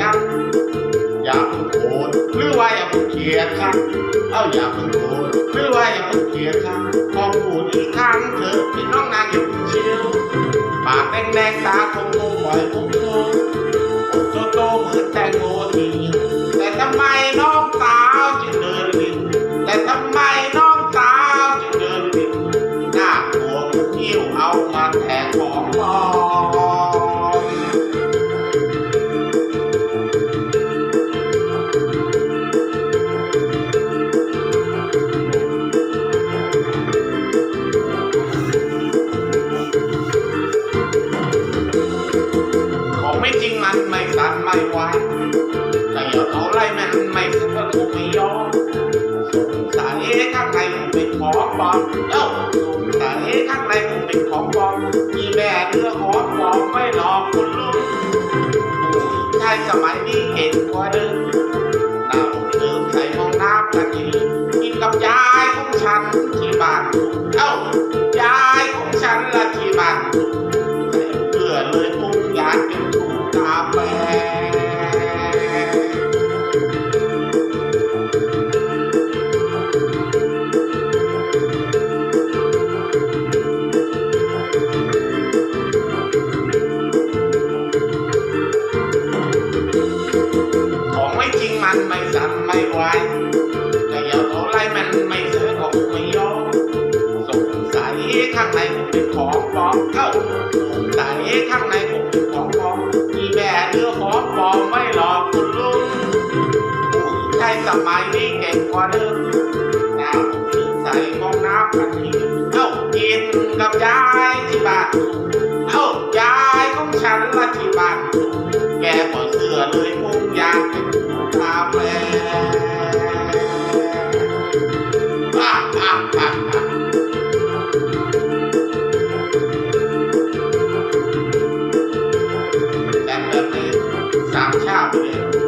จักอย่าพูดโกรหรือว่าอย่าพูดเขียดค่ะเอาอย่าพูดโกรหรือว่าอย่าพูดเขียดค่ะบของผูดอีกครั้งเถอะพี่น้องนางอย่าเพิ่เชียวปากแดงแดงตาคงคงปล่อยผมโกร ไม่จริงมันไม่สันไม่ไหวแต่อย่าเอาไรมันไม่สึกก็ถูกไม่ยอมสงสัยข้างในเป็นของปลอมเอ้าสงสัยข้างในเป็นของปลอมมีแม่เนื้อของปลอมไม่หลอกคุณลุงผู้หญิงไทยสมัยนี้เก่งกว่าเดิมน้าอกเดิมใส่ห้องน้ำกันทีกินกับยายของฉันที่บ้านเอ้ายายของฉันละที่บ้านเพื่อเลยพุงอยากเป็น ถุงกาแฟของไม่จริงมันไม่สั่นไม่ไหวแต่อย่าเอาไรมันไม่เสือก็ไม่ยอมสงสัยข้างในผมเป็นของปลอมเอ้าสงสัยข้างใน เนื้อของปลอมไม่หลอกคุณลุงผู้สมัยนี้เก่งกว่าเดิมน้ำใส่ห้องน้ำกันทีเอ้ากินกับยายที่บ้านเอ้ายายของฉันละที่บ้านแกเปิดเสื้อเลยพุ่งยาง แต่